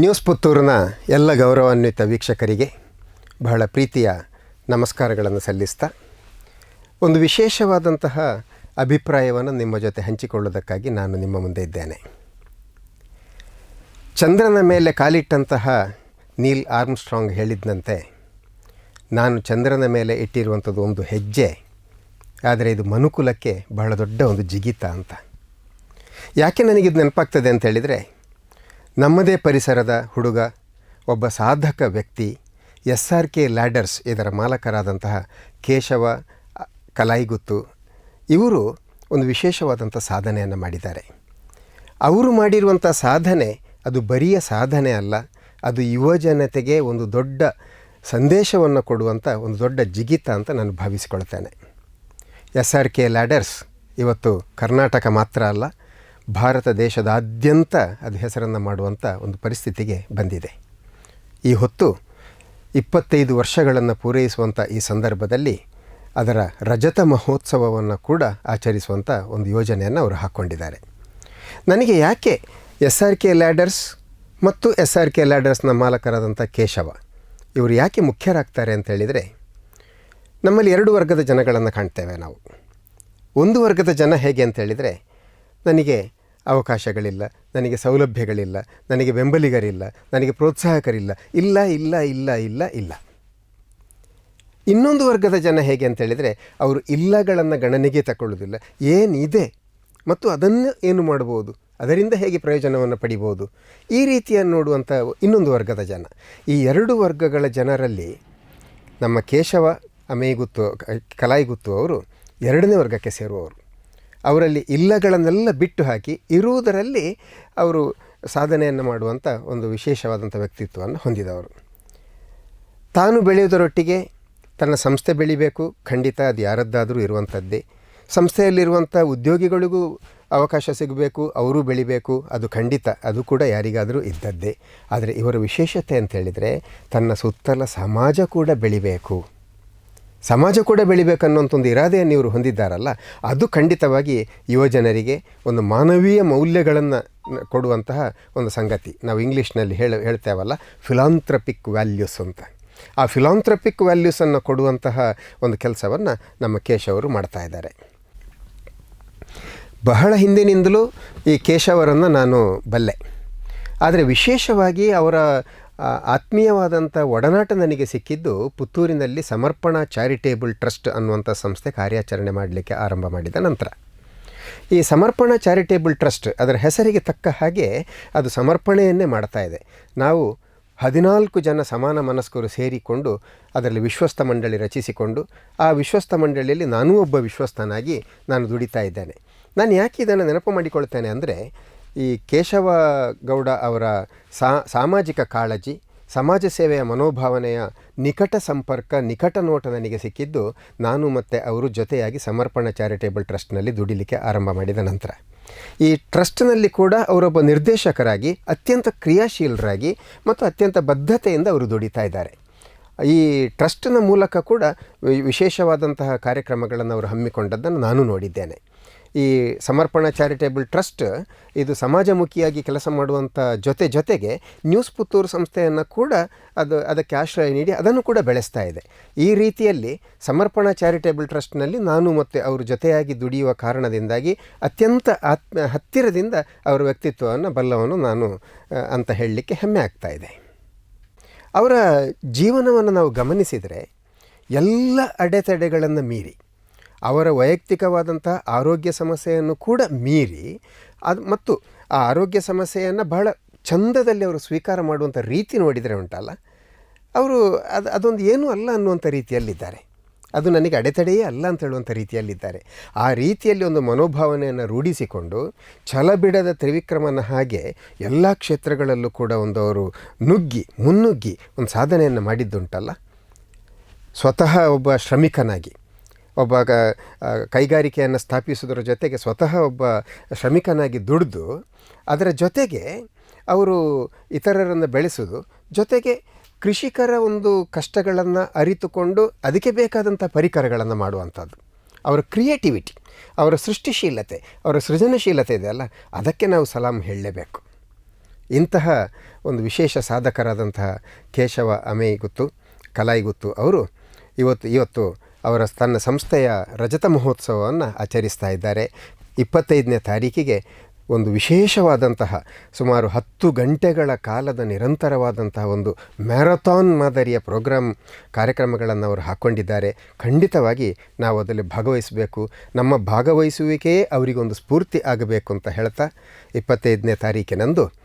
News ಪುತ್ತೂರಿನ ಎಲ್ಲ ಗೌರವಾನ್ವಿತ ವೀಕ್ಷಕರಿಗೆ ಬಹಳ ಪ್ರೀತಿಯ ನಮಸ್ಕಾರಗಳನ್ನು ಸಲ್ಲಿಸ್ತಾ, ಒಂದು ವಿಶೇಷವಾದಂತಹ ಅಭಿಪ್ರಾಯವನ್ನು ನಿಮ್ಮ ಜೊತೆ ಹಂಚಿಕೊಳ್ಳೋದಕ್ಕಾಗಿ ನಾನು ನಿಮ್ಮ ಮುಂದೆ ಇದ್ದೇನೆ. ಚಂದ್ರನ ಮೇಲೆ ಕಾಲಿಟ್ಟಂತಹ ನೀಲ್ ಆರ್ಮ್ಸ್ಟ್ರಾಂಗ್ ಹೇಳಿದಂತೆ ನಾನು ಚಂದ್ರನ ಮೇಲೆ ಇಟ್ಟಿರುವಂಥದ್ದು ಒಂದು ಹೆಜ್ಜೆ, ಆದರೆ ಇದು ಮನುಕುಲಕ್ಕೆ ಬಹಳ ದೊಡ್ಡ ಒಂದು ಜಿಗಿತ ಅಂತ. ಯಾಕೆ ನನಗಿದು ನೆನಪಾಗ್ತದೆ ಅಂತ ಹೇಳಿದರೆ ನಮ್ಮದೇ ಪರಿಸರದ ಹುಡುಗ, ಒಬ್ಬ ಸಾಧಕ ವ್ಯಕ್ತಿ ಎಸ್ ಆರ್ ಕೆ ಲ್ಯಾಡರ್ಸ್ ಇದರ ಮಾಲಕರಾದಂತಹ ಕೇಶವ ಕಲಾಯಿಗುತ್ತು ಇವರು ಒಂದು ವಿಶೇಷವಾದಂಥ ಸಾಧನೆಯನ್ನು ಮಾಡಿದ್ದಾರೆ. ಅವರು ಮಾಡಿರುವಂಥ ಸಾಧನೆ ಅದು ಬರಿಯ ಸಾಧನೆ ಅಲ್ಲ, ಅದು ಯುವ ಜನತೆಗೆ ಒಂದು ದೊಡ್ಡ ಸಂದೇಶವನ್ನು ಕೊಡುವಂಥ ಒಂದು ದೊಡ್ಡ ಜಿಗಿತ ಅಂತ ನಾನು ಭಾವಿಸಿಕೊಳ್ತೇನೆ. ಎಸ್ ಆರ್ ಕೆ ಲ್ಯಾಡರ್ಸ್ ಇವತ್ತು ಕರ್ನಾಟಕ ಮಾತ್ರ ಅಲ್ಲ ಭಾರತ ದೇಶದಾದ್ಯಂತ ಅದು ಹೆಸರನ್ನು ಮಾಡುವಂಥ ಒಂದು ಪರಿಸ್ಥಿತಿಗೆ ಬಂದಿದೆ. ಈ ಹೊತ್ತು ಇಪ್ಪತ್ತೈದು ವರ್ಷಗಳನ್ನು ಪೂರೈಸುವಂಥ ಈ ಸಂದರ್ಭದಲ್ಲಿ ಅದರ ರಜತ ಮಹೋತ್ಸವವನ್ನು ಕೂಡ ಆಚರಿಸುವಂಥ ಒಂದು ಯೋಜನೆಯನ್ನು ಅವರು ಹಾಕ್ಕೊಂಡಿದ್ದಾರೆ. ನನಗೆ ಯಾಕೆ ಎಸ್ ಆರ್ ಕೆ ಲ್ಯಾಡರ್ಸ್ ಮತ್ತು ಎಸ್ ಆರ್ ಕೆ ಲ್ಯಾಡರ್ಸ್ನ ಮಾಲಕರಾದಂಥ ಕೇಶವ ಇವರು ಯಾಕೆ ಮುಖ್ಯರಾಗ್ತಾರೆ ಅಂತ ಹೇಳಿದರೆ, ನಮ್ಮಲ್ಲಿ ಎರಡು ವರ್ಗದ ಜನಗಳನ್ನು ಕಾಣ್ತೇವೆ ನಾವು. ಒಂದು ವರ್ಗದ ಜನ ಹೇಗೆ ಅಂತ ಹೇಳಿದರೆ ನನಗೆ ಅವಕಾಶಗಳಿಲ್ಲ, ನನಗೆ ಸೌಲಭ್ಯಗಳಿಲ್ಲ, ನನಗೆ ಬೆಂಬಲಿಗರಿಲ್ಲ, ನನಗೆ ಪ್ರೋತ್ಸಾಹಕರಿಲ್ಲ. ಇಲ್ಲ ಇಲ್ಲ ಇಲ್ಲ ಇಲ್ಲ ಇಲ್ಲ. ಇನ್ನೊಂದು ವರ್ಗದ ಜನ ಹೇಗೆ ಅಂತ ಹೇಳಿದರೆ ಅವರು ಇಲ್ಲಗಳನ್ನು ಗಣನೆಗೆ ತಗೊಳ್ಳೋದಿಲ್ಲ ಏನಿದೆ? ಮತ್ತು ಅದನ್ನು ಏನು ಮಾಡ್ಬೋದು ಅದರಿಂದ ಹೇಗೆ ಪ್ರಯೋಜನವನ್ನು ಪಡಿಬೋದು ಈ ರೀತಿಯ ನೋಡುವಂಥ ಇನ್ನೊಂದು ವರ್ಗದ ಜನ. ಈ ಎರಡು ವರ್ಗಗಳ ಜನರಲ್ಲಿ ನಮ್ಮ ಕೇಶವ ಅಮೇಗುತ್ತು ಕಲಾಯಿಗುತ್ತು ಅವರು ಎರಡನೇ ವರ್ಗಕ್ಕೆ ಸೇರುವವರು. ಅವರಲ್ಲಿ ಇಲ್ಲಗಳನ್ನೆಲ್ಲ ಬಿಟ್ಟು ಹಾಕಿ ಇರುವುದರಲ್ಲಿ ಅವರು ಸಾಧನೆಯನ್ನು ಮಾಡುವಂಥ ಒಂದು ವಿಶೇಷವಾದಂಥ ವ್ಯಕ್ತಿತ್ವವನ್ನು ಹೊಂದಿದವರು. ತಾನು ಬೆಳೆಯುವುದರೊಟ್ಟಿಗೆ ತನ್ನ ಸಂಸ್ಥೆ ಬೆಳಿಬೇಕು. ಖಂಡಿತ ಅದು ಯಾರದ್ದಾದರೂ ಇರುವಂಥದ್ದೇ. ಸಂಸ್ಥೆಯಲ್ಲಿರುವಂಥ ಉದ್ಯೋಗಿಗಳಿಗೂ ಅವಕಾಶ ಸಿಗಬೇಕು. ಅವರು ಬೆಳಿಬೇಕು. ಅದು ಖಂಡಿತ, ಅದು ಕೂಡ ಯಾರಿಗಾದರೂ ಇದ್ದದ್ದೇ. ಆದರೆ ಇವರ ವಿಶೇಷತೆ ಅಂತ ಹೇಳಿದರೆ ತನ್ನ ಸುತ್ತಲ ಸಮಾಜ ಕೂಡ ಬೆಳಿಬೇಕು. ಸಮಾಜ ಕೂಡ ಬೆಳಿಬೇಕನ್ನುವಂಥ ಒಂದು ಇರಾದೆಯನ್ನು ಇವರು ಹೊಂದಿದ್ದಾರಲ್ಲ, ಅದು ಖಂಡಿತವಾಗಿ ಯುವಜನರಿಗೆ ಒಂದು ಮಾನವೀಯ ಮೌಲ್ಯಗಳನ್ನು ಕೊಡುವಂತಹ ಒಂದು ಸಂಗತಿ. ನಾವು ಇಂಗ್ಲೀಷ್ನಲ್ಲಿ ಹೇಳ, ಹೇಳ್ತೇವಲ್ಲ ಫಿಲಾಂಥ್ರಪಿಕ್ ವ್ಯಾಲ್ಯೂಸ್ ಅಂತ. ಆ ಫಿಲಾಂಥ್ರಪಿಕ್ ವ್ಯಾಲ್ಯೂಸನ್ನು ಕೊಡುವಂತಹ ಒಂದು ಕೆಲಸವನ್ನು ನಮ್ಮ ಕೇಶವರು ಮಾಡ್ತಾ ಇದ್ದಾರೆ. ಬಹಳ ಹಿಂದಿನಿಂದಲೂ ಈ ಕೇಶವರನ್ನು ನಾನು ಬಲ್ಲೆ. ಆದರೆ ವಿಶೇಷವಾಗಿ ಅವರ ಆತ್ಮೀಯವಾದಂಥ ಒಡನಾಟ ನನಗೆ ಸಿಕ್ಕಿದ್ದು ಪುತ್ತೂರಿನಲ್ಲಿ ಸಮರ್ಪಣಾ ಚಾರಿಟೇಬಲ್ ಟ್ರಸ್ಟ್ ಅನ್ನುವಂಥ ಸಂಸ್ಥೆ ಕಾರ್ಯಾಚರಣೆ ಮಾಡಲಿಕ್ಕೆ ಆರಂಭ ಮಾಡಿದ ನಂತರ. ಈ ಸಮರ್ಪಣಾ ಚಾರಿಟೇಬಲ್ ಟ್ರಸ್ಟ್ ಅದರ ಹೆಸರಿಗೆ ತಕ್ಕ ಹಾಗೆ ಅದು ಸಮರ್ಪಣೆಯನ್ನೇ ಮಾಡ್ತಾ ಇದೆ. ನಾವು ಹದಿನಾಲ್ಕು ಜನ ಸಮಾನ ಮನಸ್ಕರು ಸೇರಿಕೊಂಡು ಅದರಲ್ಲಿ ವಿಶ್ವಸ್ತ ಮಂಡಳಿ ರಚಿಸಿಕೊಂಡು ಆ ವಿಶ್ವಸ್ತ ಮಂಡಳಿಯಲ್ಲಿ ನಾನೂ ಒಬ್ಬ ವಿಶ್ವಸ್ತನಾಗಿ ನಾನು ದುಡಿತಾ ಇದ್ದೇನೆ. ನಾನು ಯಾಕೆ ಇದನ್ನು ನೆನಪು ಮಾಡಿಕೊಳ್ತೇನೆ ಅಂದರೆ ಈ ಕೇಶವ ಗೌಡ ಅವರ ಸಾಮಾಜಿಕ ಕಾಳಜಿ, ಸಮಾಜ ಸೇವೆಯ ಮನೋಭಾವನೆಯ ನಿಕಟ ಸಂಪರ್ಕ, ನಿಕಟ ನೋಟ ನನಗೆ ಸಿಕ್ಕಿದ್ದು ನಾನು ಮತ್ತು ಅವರು ಜೊತೆಯಾಗಿ ಸಮರ್ಪಣ ಚಾರಿಟೇಬಲ್ ಟ್ರಸ್ಟ್ನಲ್ಲಿ ದುಡಿಲಿಕ್ಕೆ ಆರಂಭ ಮಾಡಿದ ನಂತರ. ಈ ಟ್ರಸ್ಟ್ನಲ್ಲಿ ಕೂಡ ಅವರೊಬ್ಬ ನಿರ್ದೇಶಕರಾಗಿ, ಅತ್ಯಂತ ಕ್ರಿಯಾಶೀಲರಾಗಿ ಮತ್ತು ಅತ್ಯಂತ ಬದ್ಧತೆಯಿಂದ ಅವರು ದುಡಿತಾ ಇದ್ದಾರೆ. ಈ ಟ್ರಸ್ಟ್ನ ಮೂಲಕ ಕೂಡ ವಿಶೇಷವಾದಂತಹ ಕಾರ್ಯಕ್ರಮಗಳನ್ನು ಅವರು ಹಮ್ಮಿಕೊಂಡದ್ದನ್ನು ನಾನು ನೋಡಿದ್ದೇನೆ. ಈ ಸಮರ್ಪಣ ಚಾರಿಟೇಬಲ್ ಟ್ರಸ್ಟ್ ಇದು ಸಮಾಜಮುಖಿಯಾಗಿ ಕೆಲಸ ಮಾಡುವಂಥ ಜೊತೆ ಜೊತೆಗೆ ನ್ಯೂಸ್ ಪುತ್ತೂರು ಸಂಸ್ಥೆಯನ್ನು ಕೂಡ ಅದು ಅದಕ್ಕೆ ಆಶ್ರಯ ನೀಡಿ ಅದನ್ನು ಕೂಡ ಬೆಳೆಸ್ತಾ ಇದೆ. ಈ ರೀತಿಯಲ್ಲಿ ಸಮರ್ಪಣ ಚಾರಿಟೇಬಲ್ ಟ್ರಸ್ಟ್ನಲ್ಲಿ ನಾನು ಮತ್ತು ಅವರು ಜೊತೆಯಾಗಿ ದುಡಿಯುವ ಕಾರಣದಿಂದಾಗಿ ಅತ್ಯಂತ ಆತ್ಮ ಹತ್ತಿರದಿಂದ ಅವರ ವ್ಯಕ್ತಿತ್ವವನ್ನು ಬಲ್ಲವನ್ನು ನಾನು ಅಂತ ಹೇಳಲಿಕ್ಕೆ ಹೆಮ್ಮೆ ಆಗ್ತಾ ಇದೆ. ಅವರ ಜೀವನವನ್ನು ನಾವು ಗಮನಿಸಿದರೆ ಎಲ್ಲ ಅಡೆತಡೆಗಳನ್ನು ಮೀರಿ ಅವರ ವೈಯಕ್ತಿಕವಾದಂಥ ಆರೋಗ್ಯ ಸಮಸ್ಯೆಯನ್ನು ಕೂಡ ಮೀರಿ ಅದು ಮತ್ತು ಆ ಆರೋಗ್ಯ ಸಮಸ್ಯೆಯನ್ನು ಬಹಳ ಚಂದದಲ್ಲಿ ಅವರು ಸ್ವೀಕಾರ ಮಾಡುವಂಥ ರೀತಿ ನೋಡಿದರೆ ಉಂಟಲ್ಲ? ಅವರು ಅದು ಅದೊಂದು ಏನೂ ಅಲ್ಲ ಅನ್ನುವಂಥ ರೀತಿಯಲ್ಲಿದ್ದಾರೆ. ಅದು ನನಗೆ ಅಡೆತಡೆಯೇ ಅಲ್ಲ ಅಂತ ಹೇಳುವಂಥ ರೀತಿಯಲ್ಲಿದ್ದಾರೆ. ಆ ರೀತಿಯಲ್ಲಿ ಒಂದು ಮನೋಭಾವನೆಯನ್ನು ರೂಢಿಸಿಕೊಂಡು ಛಲ ಬಿಡದ ತ್ರಿವಿಕ್ರಮನ ಹಾಗೆ ಎಲ್ಲ ಕ್ಷೇತ್ರಗಳಲ್ಲೂ ಕೂಡ ಒಂದು ಅವರು ನುಗ್ಗಿ, ಮುನ್ನುಗ್ಗಿ ಒಂದು ಸಾಧನೆಯನ್ನು ಮಾಡಿದ್ದುಂಟಲ್ಲ? ಸ್ವತಃ ಒಬ್ಬ ಶ್ರಮಿಕನಾಗಿ. ಒಬ್ಬ ಕೈಗಾರಿಕೆಯನ್ನು ಸ್ಥಾಪಿಸೋದ್ರ ಜೊತೆಗೆ ಸ್ವತಃ ಒಬ್ಬ ಶ್ರಮಿಕನಾಗಿ ದುಡಿದು, ಅದರ ಜೊತೆಗೆ ಅವರು ಇತರರನ್ನು ಬೆಳೆಸೋದು, ಜೊತೆಗೆ ಕೃಷಿಕರ ಒಂದು ಕಷ್ಟಗಳನ್ನು ಅರಿತುಕೊಂಡು ಅದಕ್ಕೆ ಬೇಕಾದಂಥ ಪರಿಕರಗಳನ್ನು ಮಾಡುವಂಥದ್ದು. ಅವರ ಕ್ರಿಯೇಟಿವಿಟಿ, ಅವರ ಸೃಷ್ಟಿಶೀಲತೆ, ಅವರ ಸೃಜನಶೀಲತೆ ಇದೆಯಲ್ಲ ಅದಕ್ಕೆ ನಾವು ಸಲಾಂ ಹೇಳಲೇಬೇಕು. ಇಂತಹ ಒಂದು ವಿಶೇಷ ಸಾಧಕರಾದಂತಹ ಕೇಶವ ಅಮೇಗುತ್ತು, ಕಲಾಯಿಗುತ್ತು ಅವರು, ಇವತ್ತು ಇವತ್ತು ಅವರ ತನ್ನ ಸಂಸ್ಥೆಯ ರಜತ ಮಹೋತ್ಸವವನ್ನು ಆಚರಿಸ್ತಾ ಇದ್ದಾರೆ. ಇಪ್ಪತ್ತೈದನೇ ತಾರೀಕಿಗೆ ಒಂದು ವಿಶೇಷವಾದಂತಹ, ಸುಮಾರು ಹತ್ತು ಗಂಟೆಗಳ ಕಾಲದ ನಿರಂತರವಾದಂತಹ ಒಂದು ಮ್ಯಾರಥಾನ್ ಮಾದರಿಯ ಪ್ರೋಗ್ರಾಮ್ ಕಾರ್ಯಕ್ರಮಗಳನ್ನು ಅವರು ಹಾಕ್ಕೊಂಡಿದ್ದಾರೆ. ಖಂಡಿತವಾಗಿ ನಾವು ಅದರಲ್ಲಿ ಭಾಗವಹಿಸಬೇಕು. ನಮ್ಮ ಭಾಗವಹಿಸುವಿಕೆಯೇ ಅವರಿಗೊಂದು ಸ್ಫೂರ್ತಿ ಆಗಬೇಕು ಅಂತ ಹೇಳ್ತಾ ಇಪ್ಪತ್ತೈದನೇ ತಾರೀಕಿನಂದು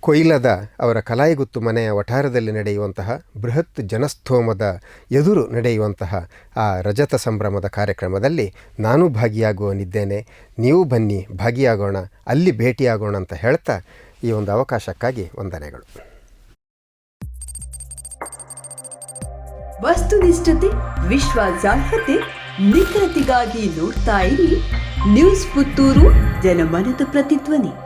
ಕೊಯ್ಲದ ಅವರ ಕಲಾಯಿಗುತ್ತು ಮನೆಯ ವಠಾರದಲ್ಲಿ ನಡೆಯುವಂತಹ ಬೃಹತ್ ಜನಸ್ತೋಮದ ಎದುರು ನಡೆಯುವಂತಹ ಆ ರಜತ ಸಂಭ್ರಮದ ಕಾರ್ಯಕ್ರಮದಲ್ಲಿ ನಾನು ಭಾಗಿಯಾಗುವನಿದ್ದೇನೆ. ನೀವು ಬನ್ನಿ, ಭಾಗಿಯಾಗೋಣ, ಅಲ್ಲಿ ಭೇಟಿಯಾಗೋಣ ಅಂತ ಹೇಳ್ತಾ ಈ ಒಂದು ಅವಕಾಶಕ್ಕಾಗಿ ವಂದನೆಗಳು. ವಸ್ತುನಿಷ್ಠತೆ, ವಿಶ್ವಾಸಾರ್ಹತೆ, ನಿಖರತೆಗಾಗಿ ನೋಡ್ತಾ ಇರಿ. ನ್ಯೂಸ್ ಪುತ್ತೂರು, ಜನಮನದ ಪ್ರತಿಧ್ವನಿ.